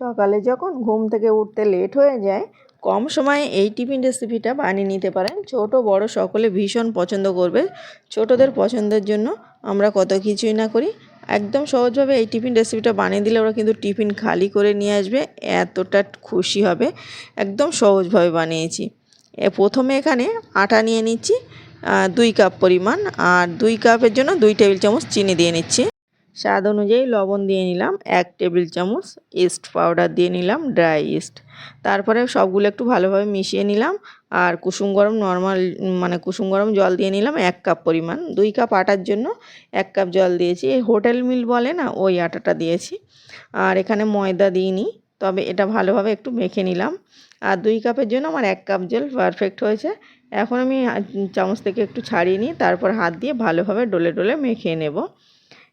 সকালে যখন ঘুম থেকে উঠতে লেট হয়ে যায়, কম সময়ে এই টিফিন রেসিপিটা বানিয়ে নিতে পারেন। ছোট, বড় সকলে ভীষণ পছন্দ করবে। ছোটদের পছন্দের জন্য আমরা কত কিছুই না করি। একদম সহজভাবে এই টিফিন রেসিপিটা বানিয়ে দিলে ওরা কিন্তু টিফিন খালি করে নিয়ে আসবে, এতটা খুশি হবে। একদম সহজভাবে বানিয়েছি। প্রথমে এখানে আটা নিয়ে নিচ্ছি দুই কাপ পরিমাণ, আর দুই কাপের জন্য দুই টেবিল চামচ চিনি দিয়ে নিচ্ছি। স্বাদ অনুযায়ী লবণ দিয়ে নিলাম, এক টেবিল চামচ ইস্ট পাউডার দিয়ে নিলাম, ড্রাই ইস্ট। তারপরে সবগুলো একটু ভালোভাবে মিশিয়ে নিলাম, আর কুসুম গরম নর্মাল মানে কুসুম গরম জল দিয়ে নিলাম এক কাপ পরিমাণ। দুই কাপ আটার জন্য এক কাপ জল দিয়েছি। এই হোটেল মিল বলে না, ওই আটাটা দিয়েছি। আর এখানে ময়দা দিইনি, তবে এটা ভালোভাবে একটু মেখে নিলাম। আর দুই কাপের জন্য আমার এক কাপ জল পারফেক্ট হয়েছে। এখন আমি চামচ থেকে একটু ছাড়িয়ে নিই, তারপর হাত দিয়ে ভালোভাবে ডলে ডলে মেখে নেব।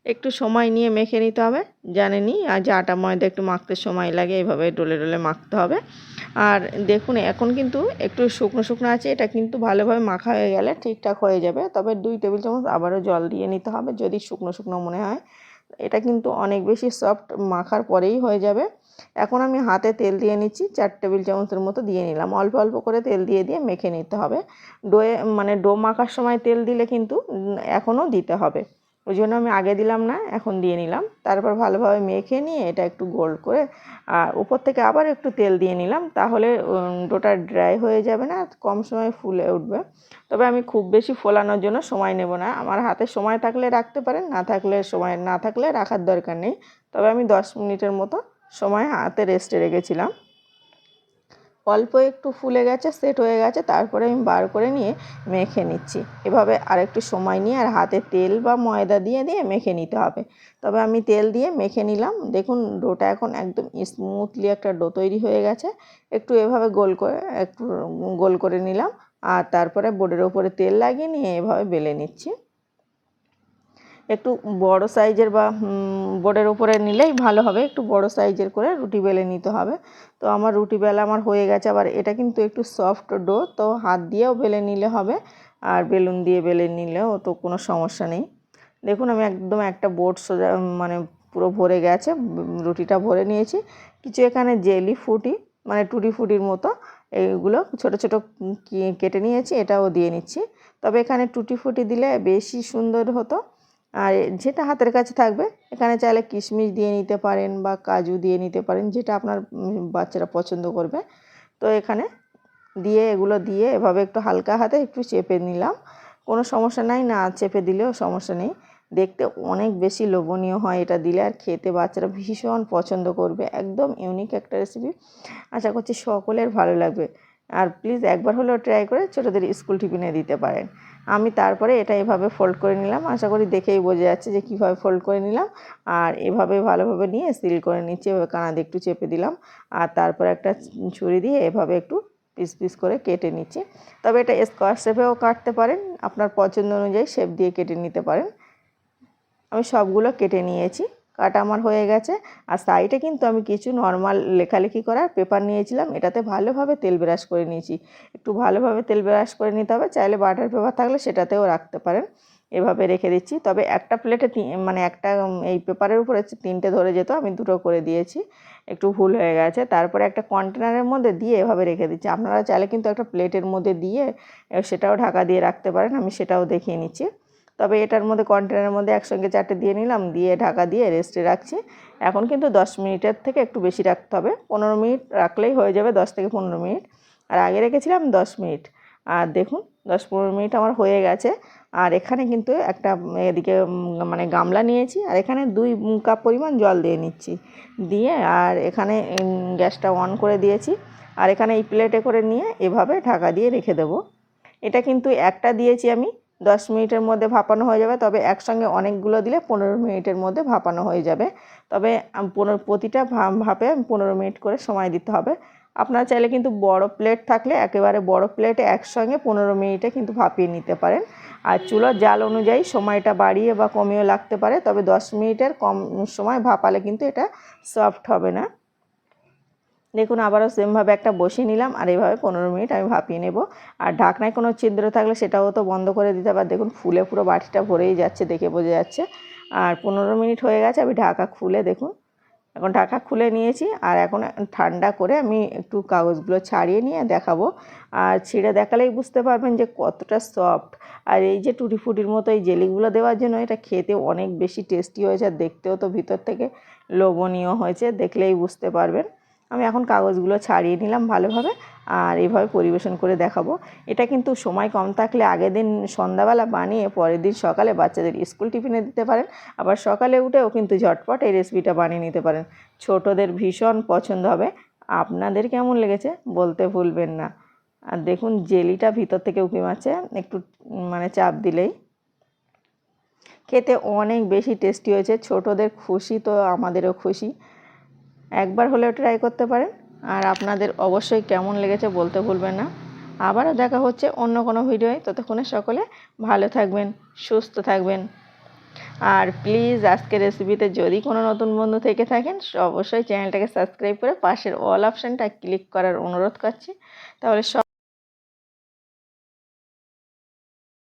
একটু সময় নিয়ে মেখে নিতে হবে। জানেনই আর যে আটা ময়দা একটু মাখতে সময় লাগে এইভাবে ডলে ডলে মাখতে হবে। আর দেখুন, এখন কিন্তু একটু শুকনো শুকনো আছে, এটা কিন্তু ভালোভাবে মাখা হয়ে গেলে ঠিকঠাক হয়ে যাবে। তবে দুই টেবিল চামচ আবারও জল দিয়ে নিতে হবে, যদি শুকনো শুকনো মনে হয়। এটা কিন্তু অনেক বেশি সফট, মাখার পরেই হয়ে যাবে। এখন আমি হাতে তেল দিয়ে নিচ্ছি, চার টেবিল চামচের মতো দিয়ে নিলাম। অল্প অল্প করে তেল দিয়ে দিয়ে মেখে নিতে হবে। ডোয়ে মানে ডো মাখার সময় তেল দিলে কিন্তু এখনও দিতে হবে। ওই জন্য আমি আগে দিলাম না, এখন দিয়ে নিলাম। তারপর ভালোভাবে মেখে নিয়ে এটা একটু গোল করে, আর উপর থেকে আবার একটু তেল দিয়ে নিলাম, তাহলে ডোটা ড্রাই হয়ে যাবে না, কম সময় ফুলে উঠবে। তবে আমি খুব বেশি ফোলানোর জন্য সময় নেব না। আমার হাতে সময় থাকলে রাখতে পারেন, না থাকলে সময়, না থাকলে রাখার দরকার নেই। তবে আমি দশ মিনিটের মতো সময় হাতে রেস্টে রেখেছিলাম। অল্প একটু ফুলে গেছে, সেট হয়ে গেছে, তারপরে আমি বার করে নিয়ে মেখে নিচ্ছি। এভাবে আরেকটু সময় নিয়ে আর হাতে তেল বা ময়দা দিয়ে দিয়ে মেখে নিতে হবে। তবে আমি তেল দিয়ে মেখে নিলাম। দেখুন, ডোটা এখন একদম স্মুথলি একটা ডো তৈরি হয়ে গেছে। একটু এভাবে গোল করে, একটু গোল করে নিলাম। আর তারপরে বোর্ডের ওপরে তেল লাগিয়ে নিয়ে এভাবে বেলে নিচ্ছি। একটু বড় সাইজের বা বোর্ডের উপরে নিলেই ভালো হবে। একটু বড় সাইজের করে রুটি বেলে নিতে হবে। তো আমার রুটি বেলা আমার হয়ে গেছে, আবার এটা কিন্তু একটু সফট ডো তো হাত দিয়েও বেলে নিলে হবে, আর বেলুন দিয়ে বেলে নিলেও তো কোনো সমস্যা নেই। দেখুন, আমি একদম একটা বোর্ড সোজা মানে পুরো ভরে গেছে, রুটিটা ভরে নিয়েছি। কিছু এখানে জেলি ফুটি মানে টুটি ফুটির মতো, এইগুলো ছোট ছোট কেটে নিয়েছি, এটাও দিয়ে নিচ্ছি। তবে এখানে টুটি ফুটি দিলে বেশি সুন্দর হতো। আর যেটা হাতের কাছে থাকবে, এখানে চাইলে কিশমিশ দিয়ে নিতে পারেন বা কাজু দিয়ে নিতে পারেন, যেটা আপনার বাচ্চারা পছন্দ করবে। তো এখানে দিয়ে, এগুলো দিয়ে এভাবে একটু হালকা হাতে একটু চেপে নিলাম। কোনো সমস্যা নাই, না চেপে দিলেও সমস্যা নেই। দেখতে অনেক বেশি লোভনীয় হয় এটা দিলে, আর খেতে বাচ্চারা ভীষণ পছন্দ করবে। একদম ইউনিক একটা রেসিপি আশা করছি সকলের ভালো লাগবে। আর প্লিজ একবার হলেও ট্রাই করে ছোটোদের স্কুল টিফিনে দিতে পারেন। আমি তারপরে এটা এভাবে ফোল্ড করে নিলাম। আশা করি দেখেই বোঝা যাচ্ছে যে কীভাবে ফোল্ড করে নিলাম। আর এভাবে ভালোভাবে নিয়ে সিল করে নিচ্ছি, এভাবে কানা দিয়ে একটু চেপে দিলাম। আর তারপরে একটা ছুরি দিয়ে এভাবে একটু পিস পিস করে কেটে নিচ্ছি। তবে এটা স্কোয়ার শেপেও কাটতে পারেন, আপনার পছন্দ অনুযায়ী শেপ দিয়ে কেটে নিতে পারেন। আমি সবগুলো কেটে নিয়েছি। কাটা আমার হয়ে গেছে। আর সাইডে কিন্তু আমি কিছু নর্মাল লেখালেখি করার পেপার নিয়েছিলাম। এটাতে ভালোভাবে তেল ব্রাশ করে নিয়েছি। একটু ভালোভাবে তেল ব্রাশ করে নিতে হবে। চাইলে বাটার পেপার থাকলে সেটাতেও রাখতে পারেন। এভাবে রেখে দিচ্ছি। তবে একটা প্লেটে মানে একটা এই পেপারের উপরে তিনটে ধরে যেত, আমি দুটো করে দিয়েছি। একটু ভুল হয়ে গেছে। তারপরে একটা কন্টেনারের মধ্যে দিয়ে এভাবে রেখে দিচ্ছি। আপনারা চাইলে কিন্তু একটা প্লেটের মধ্যে দিয়ে, সেটাও ঢাকা দিয়ে রাখতে পারেন। আমি সেটাও দেখিয়ে নিচ্ছি। তবে এটার মধ্যে কন্টেনারের মধ্যে একসঙ্গে চারটে দিয়ে নিলাম, দিয়ে ঢাকা দিয়ে রেস্টে রাখছি। এখন কিন্তু দশ মিনিটের থেকে একটু বেশি রাখতে হবে। পনেরো মিনিট রাখলেই হয়ে যাবে দশ থেকে পনেরো মিনিট। আর আগে রেখেছিলাম দশ মিনিট। আর দেখুন, দশ পনেরো মিনিট আমার হয়ে গেছে। আর এখানে কিন্তু একটা এদিকে মানে গামলা নিয়েছি। আর এখানে দুই কাপ পরিমাণ জল দিয়ে নিচ্ছি। দিয়ে আর এখানে গ্যাসটা অন করে দিয়েছি। আর এখানে এই প্লেটে করে নিয়ে এভাবে ঢাকা দিয়ে রেখে দেবো। এটা কিন্তু একটা দিয়েছি আমি। দশ মিনিটের মধ্যে ভাপানো হয়ে যাবে। তবে একসঙ্গে অনেকগুলো দিলে পনেরো মিনিটের মধ্যে ভাপানো হয়ে যাবে। তবে পনেরো, প্রতিটা ভাপে পনেরো মিনিট করে সময় দিতে হবে। আপনারা চাইলে কিন্তু বড় প্লেট থাকলে একেবারে বড় প্লেটে একসঙ্গে পনেরো মিনিটে কিন্তু ভাপিয়ে নিতে পারেন। আর চুলোর জাল অনুযায়ী সময়টা বাড়িয়ে বা কমিয়েও লাগতে পারে। তবে দশ মিনিটের কম সময় ভাপালে কিন্তু এটা সফট হবে না। দেখুন, আবারও সেমভাবে একটা বসিয়ে নিলাম আর এইভাবে পনেরো মিনিট আমি ভাপিয়ে নেব। আর ঢাকনায় কোনো ছিদ্র থাকলে সেটাও তো বন্ধ করে দিতে আর দেখুন, ফুলে পুরো বাটিটা ভরেই যাচ্ছে দেখে বোঝা যাচ্ছে। আর পনেরো মিনিট হয়ে গেছে, আমি ঢাকা খুলে দেখুন। এখন ঢাকা খুলে নিয়েছি আর এখন ঠান্ডা করে আমি একটু কাগজগুলো ছাড়িয়ে নিয়ে দেখাবো। আর ছিঁড়ে দেখালেই বুঝতে পারবেন যে কতটা সফট। আর এই যে টুটি ফুটির মতো এই জেলিগুলো দেওয়ার জন্য এটা খেতে অনেক বেশি টেস্টি হয়েছে, আর দেখতেও তো ভিতর থেকে লোভনীয় হয়েছে, দেখলেই বুঝতে পারবেন। আমি এখন কাগজগুলো ছাড়িয়ে নিলাম ভালোভাবে আর এভাবে পরিবেশন করে দেখাবো। এটা কিন্তু সময় কম থাকলে আগের দিন সন্ধ্যাবেলা বানিয়ে পরের দিন সকালে বাচ্চাদের স্কুল টিফিনে দিতে পারেন। আবার সকালে উঠেও কিন্তু ঝটপট এই রেসিপিটা বানিয়ে নিতে পারেন। ছোটদের ভীষণ পছন্দ হবে। আপনাদের কেমন লেগেছে বলতে ভুলবেন না। আর দেখুন, জেলিটা ভিতর থেকে উঁকি মারছে, একটু মানে চাপ দিলেই। খেতে অনেক বেশি টেস্টি হয়েছে। ছোটদের খুশি তো আমাদেরও খুশি। একবার হলেও ট্রাই করতে পারেন। আর আপনাদের অবশ্যই কেমন লেগেছে বলতে ভুলবেন না। আবারও দেখা হচ্ছে অন্য কোনো ভিডিওয় ততক্ষণে সকলে ভালো থাকবেন, সুস্থ থাকবেন। আর প্লিজ আজকে রেসিপিতে যদি কোনো নতুন বন্ধু থেকে থাকেন, অবশ্যই চ্যানেলটাকে সাবস্ক্রাইব করে পাশের অল অপশানটা ক্লিক করার অনুরোধ করছি। তাহলে সব